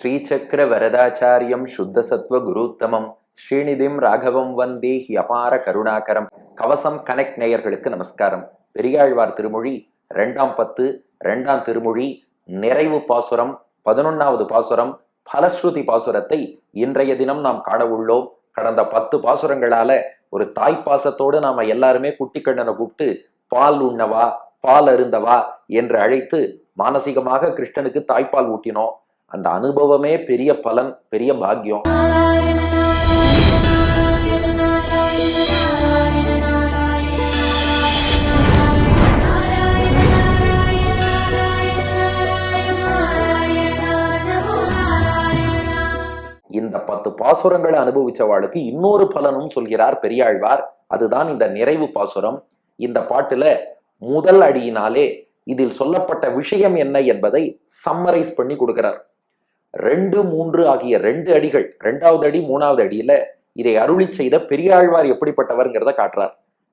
ஸ்ரீசக்கர வரதாச்சாரியம் சுத்த சத்வ குருத்தமம். ஸ்ரீநிதிம் ராகவம் வந்தே ஹி அபார கருணாகரம். கவசம் கனெக்ட் நேயர்களுக்கு நமஸ்காரம். பெரியாழ்வார் திருமொழி ரெண்டாம் பத்து ரெண்டாம் திருமொழி நிறைவு பாசுரம் பதினொன்னாவது பாசுரம் பலஸ்ருதி பாசுரத்தை இன்றைய தினம் நாம் காண உள்ளோம். கடந்த பத்து பாசுரங்களால ஒரு தாய்ப்பாசத்தோடு நாம எல்லாருமே குட்டி கண்ணனை கூப்பிட்டு பால் உண்ணவா பால் அருந்தவா? என்று அழைத்து மானசீகமாக கிருஷ்ணனுக்கு தாய்ப்பால் ஊட்டினோம். அந்த அனுபவமே பெரிய பலன் பெரிய பாக்கியம். இந்த பத்து பாசுரங்களை அனுபவிச்சவாளுக்கு இன்னொரு பலனும் சொல்கிறார் பெரியாழ்வார். அதுதான் இந்த நிறைவு பாசுரம். இந்த பாட்டுல முதல் அடியினாலே இதில் சொல்லப்பட்ட விஷயம் என்ன என்பதை சம்மரைஸ் பண்ணி கொடுக்கிறார். ரெண்டு மூன்று ஆகிய ரெண்டு அடிகள் ரெண்டாவது அடி மூணாவது அடியில இதை அருளி செய்த பெரியாழ்வார் எப்படிப்பட்டவர்ங்கிறத காட்டுறார்.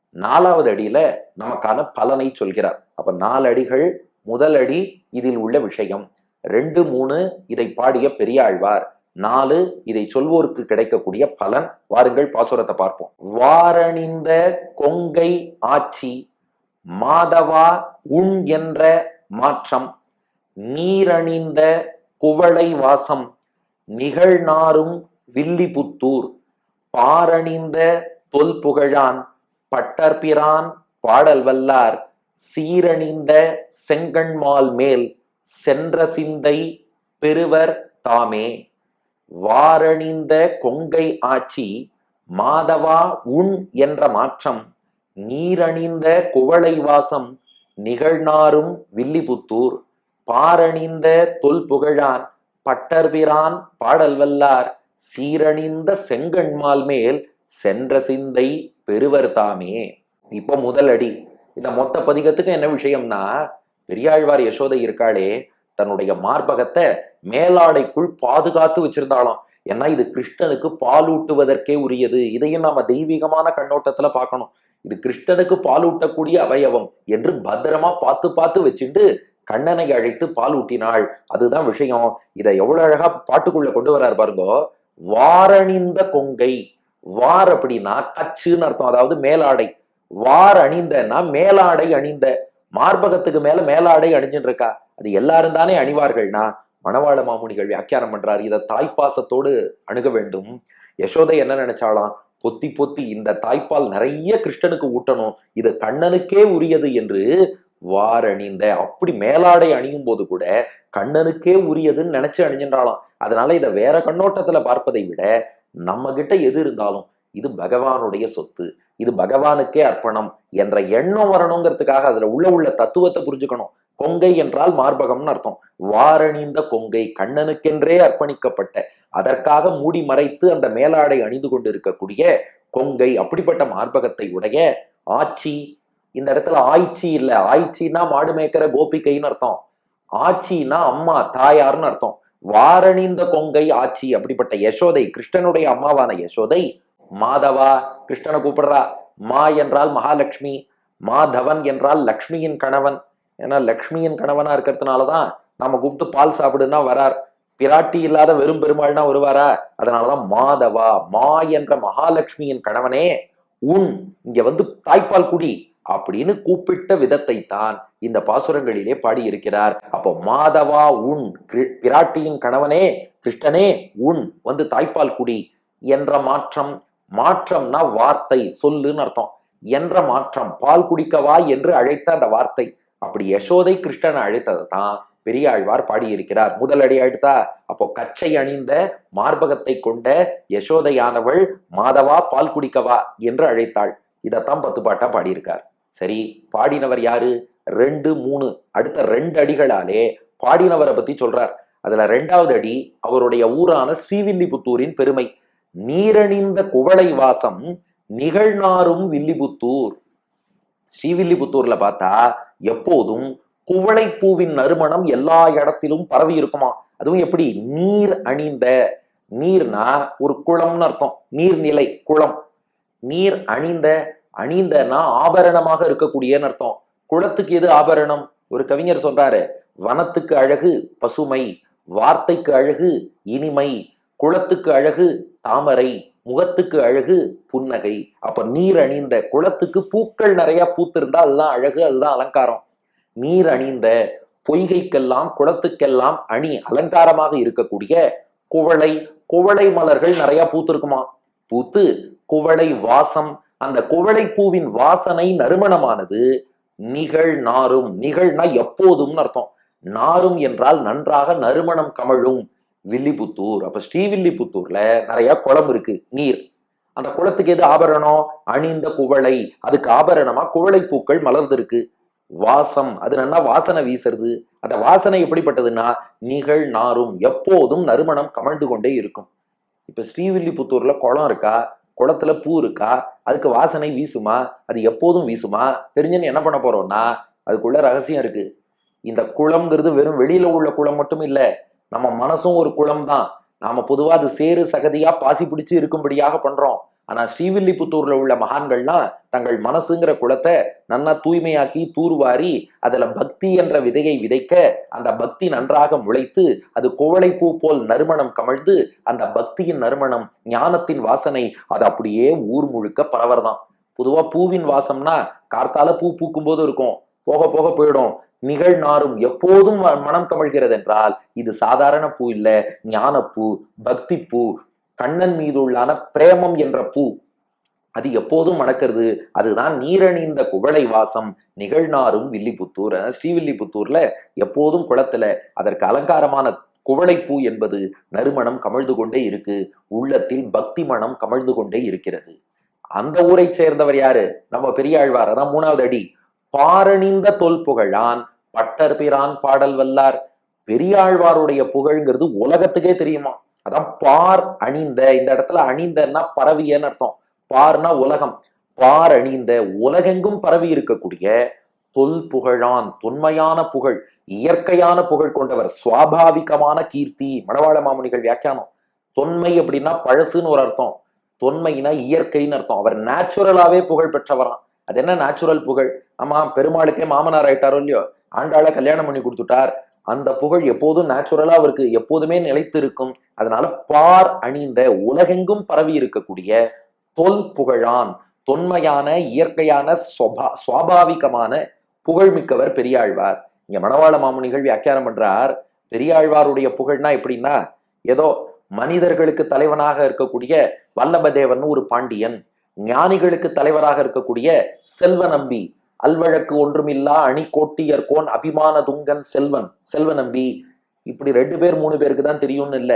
நாலாவது அடியில நமக்கான பலனை சொல்கிறார். அப்ப நாலு அடிகள் முதல் அடி இதில் உள்ள விஷயம். ரெண்டு மூணு இதை பாடிய பெரியாழ்வார். நாலு இதை சொல்வோருக்கு கிடைக்கக்கூடிய பலன். வாருங்கள் பாசுரத்தை பார்ப்போம். வாரணிந்த கொங்கை ஆட்சி மாதவா உண் என்ற மாற்றம் நீரணிந்த குவளை வாசம் நிகழ்நாரும் வில்லிபுத்தூர். பாரணிந்த தொல் புகழான் பட்டர்பிரான் பாடல் வல்லார் சீரணிந்த செங்கண்மால் மேல் சென்ற சிந்தை பெருவர் தாமே. வாரணிந்த கொங்கை ஆட்சி மாதவா உண் என்ற மாற்றம் நீரணிந்த குவளை வாசம் நிகழ்நாரும் வில்லிபுத்தூர். பாரணிந்த தொல் புகழான் பட்டர்பிரான் பாடல் வல்லார் சீரணிந்த செங்கண்மால் மேல் சென்ற சிந்தை பெருவர் தாமே. இப்போ முதல் அடி. இந்த மொத்த பதிகத்துக்கு என்ன விஷயம்னா பெரியாழ்வார் யசோதை இருக்காளே தன்னுடைய மார்பகத்தை மேலாடைக்குள் பாதுகாத்து வச்சிருந்தாலும் ஏன்னா இது கிருஷ்ணனுக்கு பாலூட்டுவதற்கே உரியது. இதையும் நாம தெய்வீகமான கண்ணோட்டத்துல பார்க்கணும். இது கிருஷ்ணனுக்கு பாலூட்டக்கூடிய அவயவம் என்று பத்திரமா பார்த்து பார்த்து வச்சுட்டு கண்ணனை அழைத்து பால் ஊட்டினாள். அதுதான் விஷயம். இதை எவ்வளவு அழகா பாட்டுக்குள்ள கொண்டு வர்றாரு பாருங்க. வாரணிந்த கொங்கை. வார் அப்படின்னா கச்சுன்னு அர்த்தம். அதாவது மேலாடை. வார் அணிந்தன்னா மேலாடை அணிந்த. மார்பகத்துக்கு மேல மேலாடை அணிஞ்சுட்டு இருக்கா? அது எல்லாரும் தானே அணிவார்கள்னா மணவாள மாமுனிகள் வியாக்கியானம் பண்றாரு. இதை தாய்ப்பாசத்தோடு அணுக வேண்டும். யசோதை என்ன நினைச்சாலாம்? பொத்தி பொத்தி இந்த தாய்ப்பால் நிறைய கிருஷ்ணனுக்கு ஊட்டணும். இது கண்ணனுக்கே உரியது என்று வாரணிந்த அப்படி மேலாடை அணியும் போது கூட கண்ணனுக்கே உரியதுன்னு நினைச்சு அணிஞ்சின்றாலாம் அதனால இதை வேற கண்ணோட்டத்துல பார்ப்பதை விட நம்ம கிட்ட எது இருந்தாலும் இது பகவானுடைய சொத்து இது பகவானுக்கே அர்ப்பணம் என்ற எண்ணம் வரணுங்கிறதுக்காக அதுல உள்ள உள்ள தத்துவத்தை புரிஞ்சுக்கணும். கொங்கை என்றால் மார்பகம்னு அர்த்தம். வாரணிந்த கொங்கை கண்ணனுக்கென்றே அர்ப்பணிக்கப்பட்ட அதற்காக மூடி மறைத்து அந்த மேலாடை அணிந்து கொண்டு இருக்கக்கூடிய கொங்கை அப்படிப்பட்ட மார்பகத்தை உடைய ஆட்சி இந்த இடத்துல ஆய்ச்சி இல்ல. ஆய்ச்சின்னா மாடு மேய்க்கிற கோபிக்கைன்னு அர்த்தம். ஆட்சின்னா அம்மா தாயார்னு அர்த்தம். வாரணிந்த கொங்கை ஆட்சி அப்படிப்பட்ட யசோதை கிருஷ்ணனுடைய அம்மாவான யசோதை மாதவா கிருஷ்ணனை கூப்பிடுறா. மா என்றால் மகாலட்சுமி மாதவன் என்றால் லக்ஷ்மியின் கணவன். ஏன்னா லக்ஷ்மியின் கணவனா இருக்கிறதுனாலதான் நம்ம கூப்பிட்டு பால் சாப்பிடுன்னா வரார். பிராட்டி இல்லாத வெறும் பெருமாள்னா வருவாரா? அதனாலதான் மாதவா மா என்ற மகாலட்சுமியின் கணவனே உன் இங்க வந்து தாய்ப்பால் குடி. அப்படின்னு கூப்பிட்ட விதத்தை தான் இந்த பாசுரங்களிலே பாடியிருக்கிறார். அப்போ மாதவா உன் பிராட்டியின் கணவனே கிருஷ்ணனே உன் வந்து தாய்ப்பால் குடி என்ற மாற்றம் மாற்றம்னா வார்த்தை சொல்லுன்னு அர்த்தம். என்ற மாற்றம் பால் குடிக்கவா என்று அழைத்த அந்த வார்த்தை. அப்படி யசோதை கிருஷ்ணனை அழைத்ததை தான் பெரியாழ்வார் பாடியிருக்கிறார். முதல் அடி அழுத்தா அப்போ கச்சை அணிந்த மார்பகத்தை கொண்ட யசோதையானவள் மாதவா பால் குடிக்கவா என்று அழைத்தாள். இதைத்தான் பத்து பாட்டா பாடியிருக்கார். சரி பாடினவர் யாரு? ரெண்டு மூணு. அடுத்த ரெண்டு அடிகளாலே பாடினவரை பத்தி சொல்றார். அதுல ரெண்டாவது அடி அவருடைய ஊரான ஸ்ரீவில்லிபுத்தூரின் பெருமை. நீரணிந்த குவளை வாசம் நிகழ்நாரும் வில்லிபுத்தூர். ஸ்ரீவில்லிபுத்தூர்ல பார்த்தா எப்போதும் குவளைப்பூவின் நறுமணம் எல்லா இடத்திலும் பரவி இருக்குமா? அதுவும் எப்படி? நீர் அணிந்த. நீர்னா ஒரு குளம்னு அர்த்தம். நீர்நிலை குளம். நீர் அணிந்த அணிந்தனா ஆபரணமாக இருக்கக்கூடியன்னு அர்த்தம். குளத்துக்கு எது ஆபரணம்? ஒரு கவிஞர் சொல்றாரு வனத்துக்கு அழகு பசுமை. வார்த்தைக்கு அழகு இனிமை. குளத்துக்கு அழகு தாமரை. முகத்துக்கு அழகு புன்னகை. அப்ப நீர் அணிந்த குளத்துக்கு பூக்கள் நிறைய பூத்திருந்தா அதுதான் அழகு அதுதான் அலங்காரம். நீர் அணிந்த பொய்கைக்கெல்லாம் குளத்துக்கெல்லாம் அணி அலங்காரமாக இருக்கக்கூடிய குவளை குவளை மலர்கள் நிறைய பூத்திருக்குமா? பூத்து குவளை வாசம் அந்த குவளைப்பூவின் வாசனை நறுமணமானது. நிகழ் நாரும். நிகழ்னா எப்போதும்னு அர்த்தம். நாரும் என்றால் நன்றாக நறுமணம் கமழும். வில்லிபுத்தூர். அப்ப ஸ்ரீவில்லிபுத்தூர்ல நிறைய குளம் இருக்கு. நீர். அந்த குளத்துக்கு எது ஆபரணம்? அணிந்த குவளை. அதுக்கு ஆபரணமா குவளை பூக்கள் மலர்ந்திருக்கு. வாசம். அது நல்லா வாசனை வீசுறது. அந்த வாசனை எப்படிப்பட்டதுன்னா நிகழ் நாரும். எப்போதும் நறுமணம் கமழ்ந்து கொண்டே இருக்கும். இப்ப ஸ்ரீவில்லிபுத்தூர்ல குளம் இருக்கா? குளத்துல பூ இருக்கா? அதுக்கு வாசனை வீசுமா? அது எப்போதும் வீசுமா? தெரிஞ்சுன்னு என்ன பண்ண போறோம்னா அதுக்குள்ள ரகசியம் இருக்கு. இந்த குளம்ங்கிறது வெறும் வெளியில உள்ள குளம் மட்டும் இல்ல நம்ம மனசும் ஒரு குளம் தான் நாம பொதுவா அது சேறு சகதியா பாசி பிடிச்சு இருக்கும்படியாக பண்றோம். ஆனா ஸ்ரீவில்லிபுத்தூர்ல உள்ள மகான்கள்லாம் தங்கள் மனசுங்கிற குளத்தை நன்னா தூய்மையாக்கி தூர்வாரி அதுல பக்தி என்ற விதையை விதைக்க அந்த பக்தி நன்றாக முளைத்து அது கோவளை பூ போல் நறுமணம் கமழ்ந்து அந்த பக்தியின் நறுமணம் ஞானத்தின் வாசனை அது அப்படியே ஊர் முழுக்க பரவர்தான் பொதுவா பூவின் வாசம்னா கார்த்தால பூ பூக்கும் போது இருக்கும். போக போக போயிடும். நிகழ்நாறும் எப்போதும் மனம் கமழ்கிறது என்றால் இது சாதாரண பூ இல்ல ஞானப்பூ பக்தி பூ கண்ணன் மீது உள்ளான பிரேமம் என்ற பூ. அது எப்போதும் மணக்கிறது. அதுதான் நீரணிந்த குவளை வாசம். நிகழ்நாரும் வில்லிபுத்தூர் ஸ்ரீவில்லிபுத்தூர்ல எப்போதும் குளத்துல. அதற்கு அலங்காரமான குவளைப்பூ என்பது நறுமணம் கமழ்ந்து கொண்டே இருக்கு. உள்ளத்தில் பக்தி மனம் கமழ்ந்து கொண்டே இருக்கிறது. அந்த ஊரை சேர்ந்தவர் யாரு? நம்ம பெரியாழ்வார். அதான் மூணாவது அடி. பாரணிந்த தொல் புகழான் பட்டர் பிரான் பாடல் வல்லார். பெரியாழ்வாருடைய புகழ்ங்கிறது உலகத்துக்கே தெரியுமா? அதான் பார் அணிந்த இந்த இடத்துல அணிந்தன்னா பரவியன்னு அர்த்தம். பார்னா உலகம். பார் அணிந்த உலகெங்கும் பரவி இருக்கக்கூடிய தொல் புகழான் தொன்மையான புகழ் இயற்கையான புகழ் கொண்டவர் சுவாபாவிகமான கீர்த்தி மணவாள மாமுனிகள் வியாக்கியானம். தொன்மை அப்படின்னா பழசுன்னு ஒரு அர்த்தம். தொன்மைனா இயற்கைன்னு அர்த்தம். அவர் நேச்சுரலாவே புகழ் பெற்றவராம். அது என்ன நேச்சுரல் புகழ்? ஆமா பெருமாளுக்கே மாமனார் ஆயிட்டாரோ இல்லையோ? ஆண்டாள கல்யாணம் பண்ணி கொடுத்துட்டார். அந்த புகழ் எப்போதும் நேச்சுரலா அவருக்கு எப்போதுமே நிலைத்து இருக்கும் அதனால பார் அணிந்த உலகெங்கும் பரவி இருக்கக்கூடிய தொல் புகழான் தொன்மையான இயற்கையான சொபா சுவாபாவிகமான புகழ்மிக்கவர் பெரியாழ்வார். இங்க மணவாள மாமுனிகள் வியாக்கியானம் பண்றார். பெரியாழ்வாருடைய புகழ்னா எப்படின்னா ஏதோ மனிதர்களுக்கு தலைவனாக இருக்கக்கூடிய வல்லபதேவன் ஒரு பாண்டியன் ஞானிகளுக்கு தலைவராக இருக்கக்கூடிய செல்வ நம்பி அல்வழக்கு ஒன்றுமில்லா அணி கோட்டியர்கோன் அபிமான துங்கன் செல்வன் செல்வ நம்பி இப்படி ரெண்டு பேர் மூணு பேருக்கு தான் தெரியும்னு இல்ல.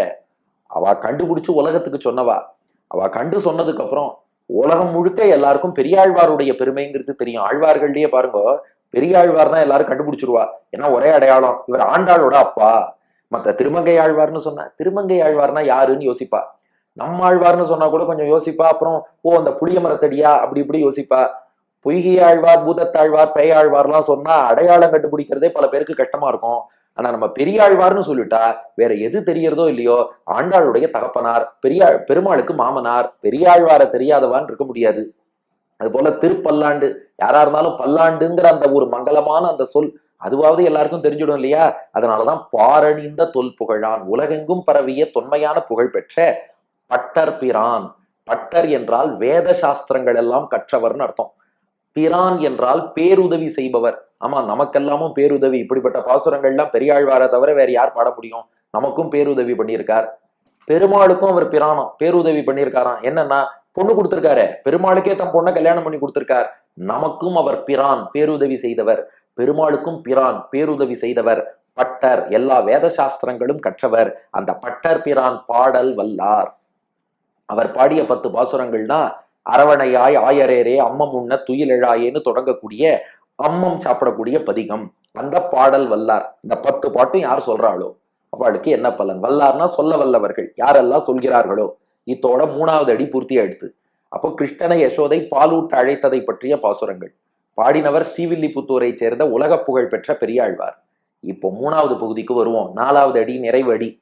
அவ கண்டுபிடிச்சு உலகத்துக்கு சொன்னவா. அவ கண்டு சொன்னதுக்கு அப்புறம் உலகம் முழுக்க எல்லாருக்கும் பெரியாழ்வாருடைய பெருமைங்கிறது தெரியும். ஆழ்வார்கள்லயே பாருங்க பெரியாழ்வார்னா எல்லாரும் கண்டுபிடிச்சிருவா. ஏன்னா ஒரே அடையாளம் இவர் ஆண்டாளோட அப்பா. மத்த திருமங்கை ஆழ்வார்னு சொன்ன திருமங்கை ஆழ்வார்னா யாருன்னு யோசிப்பா. நம்ம ஆழ்வார்னு சொன்னா கூட கொஞ்சம் யோசிப்பா. அப்புறம் ஓ அந்த புளிய மரத்தடியா? அப்படி இப்படி யோசிப்பா. பொய்கை ஆழ்வார் பூதத்தாழ்வார் பேயாழ்வார்லாம் சொன்னா அடையாளம் கண்டுபிடிக்கிறதே பல பேருக்கு கஷ்டமா இருக்கும். ஆனா நம்ம பெரியாழ்வார்னு சொல்லிட்டா வேற எது தெரியறதோ இல்லையோ ஆண்டாளுடைய தகப்பனார் பெரியா பெருமாளுக்கு மாமனார் பெரியாழ்வார தெரியாதவான்னு இருக்க முடியாது. அது போல திருப்பல்லாண்டு யாரா இருந்தாலும் பல்லாண்டுங்கிற அந்த ஒரு மங்களமான அந்த சொல் அதுவாவது எல்லாருக்கும் தெரிஞ்சிடும் இல்லையா? அதனாலதான் பாரணிந்த தொல் புகழான் உலகெங்கும் பரவிய தொன்மையான புகழ் பெற்ற பட்டர் பிரான். பட்டர் என்றால் வேத சாஸ்திரங்கள் எல்லாம் கற்றவர்னு அர்த்தம். பிரான் என்றால் பேருதவி செய்பவர். ஆமா நமக்கெல்லாமும் பேருதவி. இப்படிப்பட்ட பாசுரங்கள்லாம் பெரியாழ்வார தவிர வேற யார் பாட முடியும்? நமக்கும் பேருதவி பண்ணியிருக்கார். பெருமாளுக்கும் அவர் பிராணம். பேருதவி பண்ணியிருக்காராம். என்னன்னா பொண்ணு கொடுத்திருக்காரு. பெருமாளுக்கே தம் பொண்ணை கல்யாணம் பண்ணி கொடுத்திருக்கார். நமக்கும் அவர் பிரான் பேருதவி செய்தவர். பெருமாளுக்கும் பிரான் பேருதவி செய்தவர். பட்டர் எல்லா வேத சாஸ்திரங்களும் கற்றவர். அந்த பட்டர் பிரான் பாடல் வல்லார். அவர் பாடிய பத்து பாசுரங்கள்னா அரவணையாய் ஆயரேரே அம்மம் உண்ண துயிலெழாயேன்னு தொடங்கக்கூடிய அம்மம் சாப்பிடக்கூடிய பதிகம். அந்த பாடல் வல்லார். இந்த பத்து பாட்டும் யார் சொல்றாளோ? அவளுக்கு என்ன பலன்? வல்லார்னா சொல்ல வல்லவர்கள். யாரெல்லாம் சொல்கிறார்களோ? இத்தோட மூணாவது அடி பூர்த்தி ஆயிடுத்து. அப்போ கிருஷ்ணனை யசோதை பாலூட்ட அழைத்ததை பற்றிய பாசுரங்கள். பாடினவர் ஸ்ரீவில்லிபுத்தூரை சேர்ந்த உலக புகழ் பெற்ற பெரியாழ்வார். இப்போ மூணாவது பகுதிக்கு வருவோம். நாலாவது அடி நிறைவு அடி.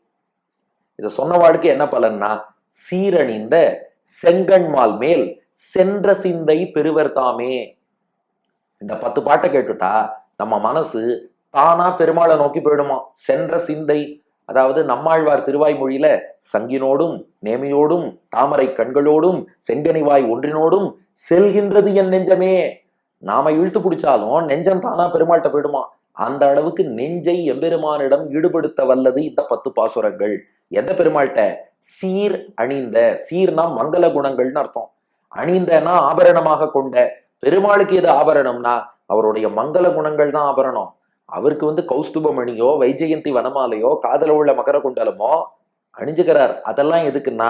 இதை சொன்னவாளுக்கு என்ன பலன்னா சீரணிந்த செங்கண்மால் மேல் சென்ற சிந்தை பெருவர் தாமே. இந்த பத்து பாட்டை கேட்டுட்டா நம்ம மனசு தானா பெருமாளை நோக்கி போயிடுமா. சென்ற சிந்தை அதாவது நம்மாழ்வார் திருவாய்மொழியில சங்கினோடும் நேமியோடும் தாமரை கண்களோடும் செங்கனிவாய் ஒன்றினோடும் செல்கின்றது என் நெஞ்சமே. நாம இழுத்து பிடிச்சாலும் நெஞ்சம் தானா பெருமாள்கிட்ட போயிடுமா. அந்த அளவுக்கு நெஞ்சை எம்பெருமானிடம் ஈடுபடுத்த வல்லது இந்த பத்து பாசுரங்கள். எந்த பெருமாள்கிட்ட? சீர் அணிந்த சீர்னா மங்கள குணங்கள்னு அர்த்தம். அணிந்தனா ஆபரணமாக கொண்ட பெருமாளுக்கு எது ஆபரணம்னா அவருடைய மங்கள குணங்கள் தான் ஆபரணம். அவருக்கு வந்து கௌஸ்துபமணியோ வைஜெயந்தி வனமாலையோ காதல உள்ள மகர குண்டலமோ அணிஞ்சுக்கிறார் அதெல்லாம் எதுக்குன்னா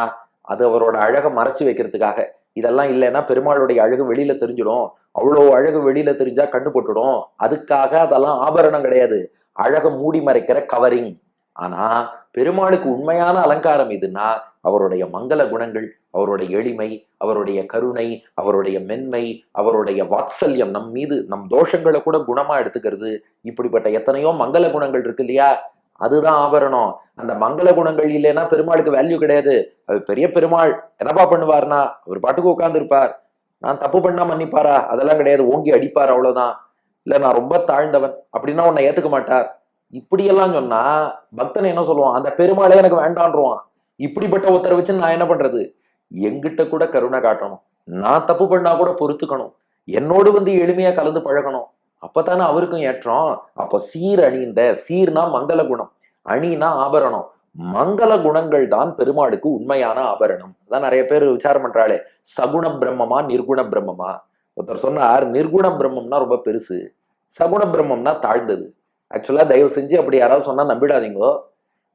அது அவரோட அழகை மறைச்சு வைக்கிறதுக்காக. இதெல்லாம் இல்லைன்னா பெருமாளுடைய அழகு வெளியில தெரிஞ்சிடும். அவ்வளோ அழகு வெளியில தெரிஞ்சா கண்ணு போட்டுடும். அதுக்காக அதெல்லாம் ஆபரணம் கிடையாது. அழகை மூடி மறைக்கிற கவரிங். ஆனா பெருமாளுக்கு உண்மையான அலங்காரம் எதுன்னா அவருடைய மங்கள குணங்கள் அவருடைய எளிமை அவருடைய கருணை அவருடைய மென்மை அவருடைய வாத்சல்யம் நம் மீது நம் தோஷங்களை கூட குணமா எடுத்துக்கிறது. இப்படிப்பட்ட எத்தனையோ மங்கள குணங்கள் இருக்கு இல்லையா? அதுதான் ஆபரணம். அந்த மங்கள குணங்கள் இல்லைன்னா பெருமாளுக்கு வேல்யூ கிடையாது. அது பெரிய பெருமாள் என்னப்பா பண்ணுவார்னா அவர் பாட்டுக்கு உட்காந்துருப்பார் நான் தப்பு பண்ணா மன்னிப்பாரா? அதெல்லாம் கிடையாது. ஓங்கி அடிப்பார் அவ்வளவுதான். இல்ல நான் ரொம்ப தாழ்ந்தவன். அப்படின்னா உன்னை ஏத்துக்க மாட்டார். இப்படியெல்லாம் சொன்னா பக்தன் என்ன சொல்லுவான்? அந்த பெருமாளே எனக்கு வேண்டான்றுவான். இப்படிப்பட்ட ஒருத்தரை வச்சு நான் என்ன பண்றது? எங்கிட்ட கூட கருணை காட்டணும். நான் தப்பு பண்ணா கூட பொறுத்துக்கணும். என்னோடு வந்து எளிமையா கலந்து பழகணும். அப்பதானே அவருக்கும் ஏற்றம். அப்போ சீர் அணிந்த சீர்னா மங்கள குணம் அணினா ஆபரணம். மங்கள குணங்கள் தான் பெருமாளுக்கு உண்மையான ஆபரணம். அதான் நிறைய பேர் விசாரம் பண்றாளே சகுண பிரம்மமா நிர்குண பிரம்மமா? ஒருத்தர் சொன்னார் நிர்குண பிரம்மம்னா ரொம்ப பெருசு சகுண பிரம்மம்னா தாழ்ந்தது. ஆக்சுவலா தயவு செஞ்சு அப்படி யாராவது சொன்னா நம்பிடாதீங்கோ.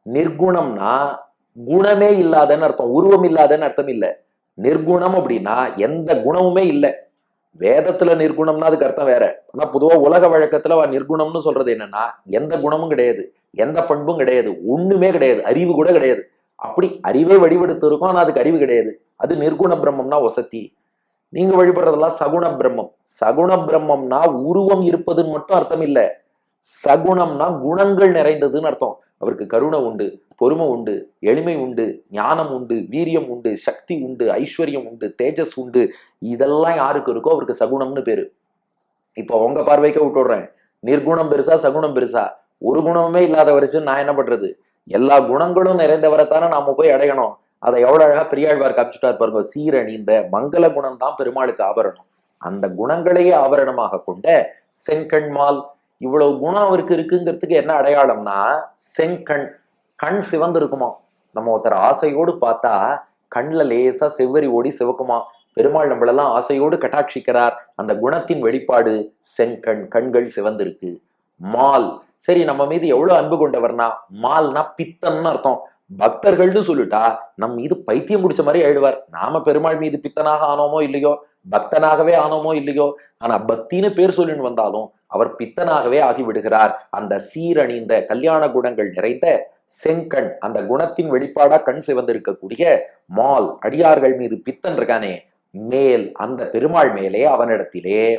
நிர்குணம்னா குணமே இல்லாதன்னு அர்த்தம் உருவம் இல்லாதன்னு அர்த்தம் இல்லை. நிர்குணம் அப்படின்னா எந்த குணமுமே இல்லை. வேதத்துல நிர்குணம்னா அதுக்கு அர்த்தம் வேற. ஆனா பொதுவா உலக வழக்கத்துல நிர்குணம்னு சொல்றது என்னன்னா எந்த குணமும் கிடையாது எந்த பண்பும் கிடையாது ஒண்ணுமே கிடையாது அறிவு கூட கிடையாது. அப்படி அறிவே வடிவெடுத்து இருக்கும் ஆனா அதுக்கு அறிவு கிடையாது. அது நிர்குண பிரம்மம்னா வசதி. நீங்க வழிபடுறதெல்லாம் சகுண பிரம்மம். சகுண பிரம்மம்னா உருவம் இருப்பதுன்னு மட்டும் அர்த்தம் இல்லை. சகுணம்னா குணங்கள் நிறைந்ததுன்னு அர்த்தம். அவருக்கு கருணை உண்டு பொறுமை உண்டு எளிமை உண்டு ஞானம் உண்டு வீரியம் உண்டு சக்தி உண்டு ஐஸ்வர்யம் உண்டு தேஜஸ் உண்டு. இதெல்லாம் யாருக்கு இருக்கோ அவருக்கு சகுணம்னு பேரு. இப்போ உங்க பார்வைக்க விட்டுடுறேன் நிர்குணம் பெருசா சகுணம் பெருசா? ஒரு குணமுமே இல்லாத வரைக்கும் நான் என்ன பண்றது? எல்லா குணங்களும் நிறைந்தவரை தானே நாம போய் அடையணும். அதை எவ்வளவு அழகா பெரியாழ்வார் காமிச்சுட்டார் பாருங்க சீரணிந்த மங்கள குணம் தான் பெருமாளுக்கு ஆபரணம். அந்த குணங்களையே ஆபரணமாக கொண்ட செங்கண்மால் இவ்வளவு குணம் அவருக்கு இருக்குங்கிறதுக்கு என்ன அடையாளம்னா செங்கண் கண் சிவந்து இருக்குமா நம்ம ஒருத்தர் ஆசையோடு பார்த்தா கண்ணில் லேசா செவ்வரி ஓடி சிவக்குமா? பெருமாள் நம்மளெல்லாம் ஆசையோடு கட்டாட்சிக்கிறார். அந்த குணத்தின் வெளிப்பாடு செங்கண் கண்கள் சிவந்திருக்கு. மால். சரி நம்ம மீது எவ்வளவு அன்பு கொண்டவர்னா மால்னா பித்தன்னு அர்த்தம். பக்தர்கள்னு சொல்லிட்டா நம் மீது பைத்தியம் முடிச்ச மாதிரி ஆயிடுவார். நாம பெருமாள் மீது பித்தனாக ஆனோமோ இல்லையோ? பக்தனாகவே ஆனோமோ இல்லையோ? ஆனா பக்தின்னு பேர் சொல்லின்னு வந்தாலும் அவர் பித்தனாகவே ஆகிவிடுகிறார். அந்த சீரணிந்த கல்யாண குணங்கள் நிறைந்த செங்கண் அந்த குணத்தின் வெளிப்பாடா கண் சிவந்திருக்கக்கூடிய மால் அடியார்கள் மீது பித்தன் இருக்கானே மேல் அந்த பெருமாள் மேலே அவனிடத்திலே.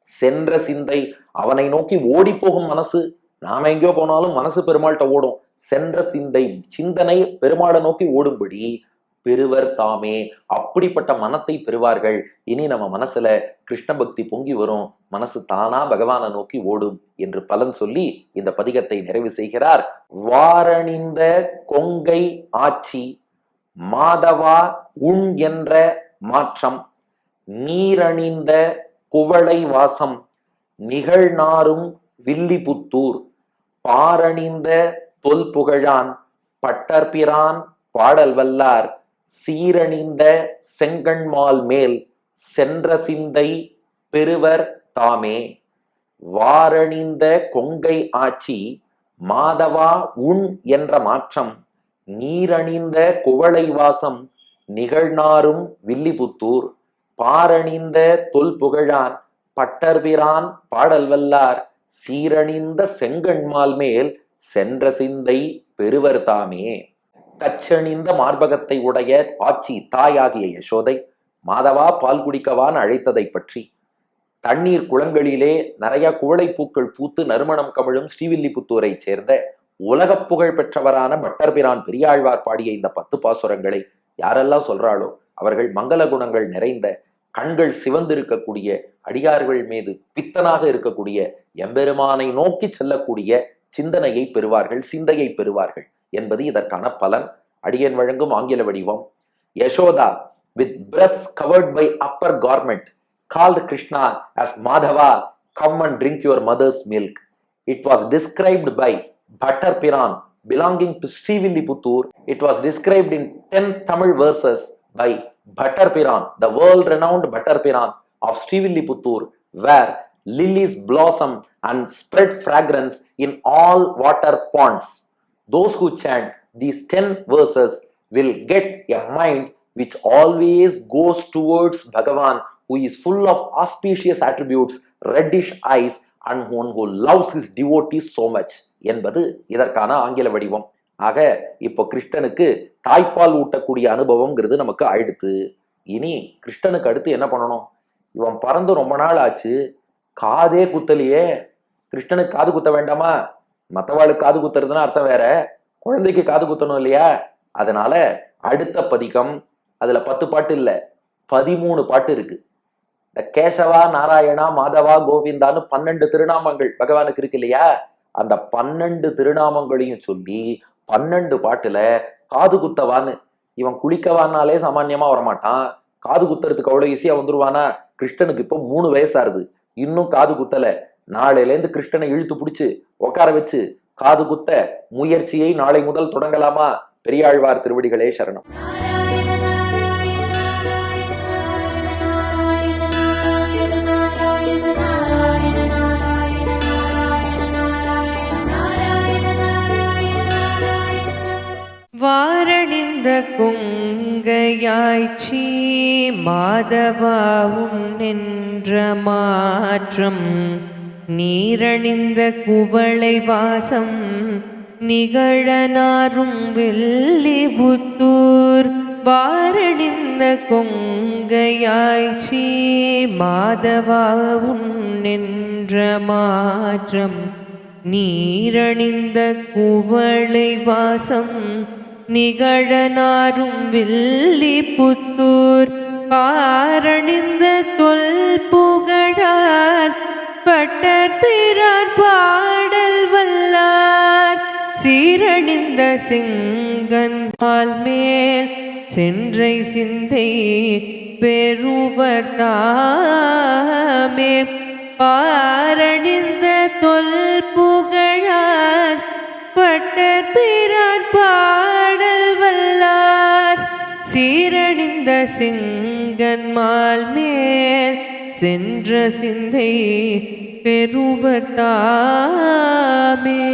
சென்ற சிந்தை அவனை நோக்கி ஓடி போகும் மனசு. நாம எங்கேயோ போனாலும் மனசு பெருமாள்கிட்ட ஓடும். சென்ற சிந்தை சிந்தனை பெருமாளை நோக்கி ஓடும்படி பெறுவர் தாமே. அப்படிப்பட்ட மனத்தை பெறுவார்கள். இனி நம்ம மனசுல கிருஷ்ண பக்தி பொங்கி வரும். மனசு தானா பகவானை நோக்கி ஓடும் என்று பலன் சொல்லி இந்த பதிகத்தை நிறைவு செய்கிறார். வாரணிந்த கொங்கை ஆட்சி மாதவா உண் என்ற மாற்றம் நீரணிந்த குவளை வாசம் நிகழ்நாரும் வில்லிபுத்தூர் பாரணிந்த தொல் புகழான் பட்டர்பிரான் பாடல் வல்லார் சீரணிந்த செங்கண்மால் மேல் சென்ற சிந்தை பெறுவர் தாமே. வாரணிந்த கொங்கை ஆட்சி மாதவா உண் என்ற மாற்றம் நீரணிந்த குவளை வாசம் நிகழ்நாரும் வில்லிபுத்தூர் பாரணிந்த தொல்புகழான் பட்டர்பிரான் பாடல் வல்லார் சீரணிந்த செங்கண்மால் மேல் சென்ற சிந்தை பெறுவர் தாமே. கச்சணிந்த மார்பகத்தை உடைய ஆட்சி தாயாகிய யசோதை மாதவா பால் குடிக்கவான் அழைத்ததை பற்றி. தண்ணீர் குளங்களிலே நிறைய குவளை பூக்கள் பூத்து நறுமணம் கமிழும் ஸ்ரீவில்லிபுத்தூரை சேர்ந்த உலகப் புகழ் பெற்றவரான பட்டர்பிரான் பெரியாழ்வார் பாடிய இந்த பத்து பாசுரங்களை யாரெல்லாம் சொல்றாளோ அவர்கள் மங்கள குணங்கள் நிறைந்த கண்கள் சிவந்திருக்கக்கூடிய அடியார்கள் மீது பித்தனாக இருக்கக்கூடிய எம்பெருமானை நோக்கி செல்லக்கூடிய சிந்தனையை பெறுவார்கள் சிந்தையை பெறுவார்கள். என்பது இதற்கான பலன் அடியன் வழங்கும் ஆங்கில வடிவம் Yashoda with breasts covered by upper garment called Krishna as Madhava come and drink your mother's milk it was described by Bhattar Piran belonging to Srivilliputhur. It was described in 10 Tamil verses by Bhartarpiran, the world-renowned Bhattar Piran of Srivilliputhur, where lilies blossom and spread fragrance in all water ponds. Those who chant these 10 verses will get a mind which always goes towards Bhagavan, who is full of auspicious attributes, reddish eyes, and one who loves his devotees so much என்பது இதற்கான ஆங்கில வடிவம் ஆக இப்போ கிருஷ்ணனுக்கு தாய்ப்பால் ஊட்டக்கூடிய அனுபவம்ங்கிறது நமக்கு ஆயிடுத்து இனி கிருஷ்ணனுக்கு அடுத்து என்ன பண்ணணும் இவன் பறந்து ரொம்ப நாள் ஆச்சு காதே குத்தலையே கிருஷ்ணனுக்கு காது குத்த வேண்டாமா மற்றவாளுக்கு காது குத்துறதுன்னா அர்த்தம் வேற. குழந்தைக்கு காது குத்தணும் இல்லையா? அதனால அடுத்த பதிகம் அதுல பத்து பாட்டு இல்லை பதிமூணு பாட்டு இருக்கு. இந்த கேசவா நாராயணா மாதவா கோவிந்தான்னு பன்னெண்டு திருநாமங்கள் பகவானுக்கு இருக்கு இல்லையா? அந்த பன்னெண்டு திருநாமங்களையும் சொல்லி பன்னெண்டு பாட்டுல காது குத்தவான்னு இவன் குளிக்கவானாலே சாமான்யமா வரமாட்டான். காது குத்துறதுக்கு அவ்வளவு ஈஸியா வந்துருவானா? கிருஷ்ணனுக்கு இப்போ மூணு வயசாருது இன்னும் காது குத்தல. நாளையிலேருந்து கிருஷ்ணனை இழுத்து பிடிச்சி உட்கார வச்சு காது குத்த முயற்சியை நாளை முதல் தொடங்கலாமா? பெரியாழ்வார் திருவடிகளே சரணம். வாரணிந்த குங்கையாய்ச்சி மாதவாவும் நின்ற மாற்றம். நீரணிந்த குவளை வாசம் நிகழனாரும் வெள்ளி புத்தூர். வாரணிந்த கொங்கையாய்ச்சி மாதவாவும் நின்ற மாற்றம். நீரணிந்த குவளை வாசம் நிகழனாரும் வில்லி புத்தூர். பாரணிந்த தொல் புகழார் பட்டர் பிறார் பாடல் வல்லார். சீரணிந்த சிங்கன் பால் மேல் சென்றை சிந்தை பெருவர் தாமே. பாரணிந்த தொல் புகழார். பட்டர் பிறார் பாடல் வல்லார். சீரணிந்த செங்கன்மால் மேல் சென்ற சிந்தை பெறுவர் தாமே.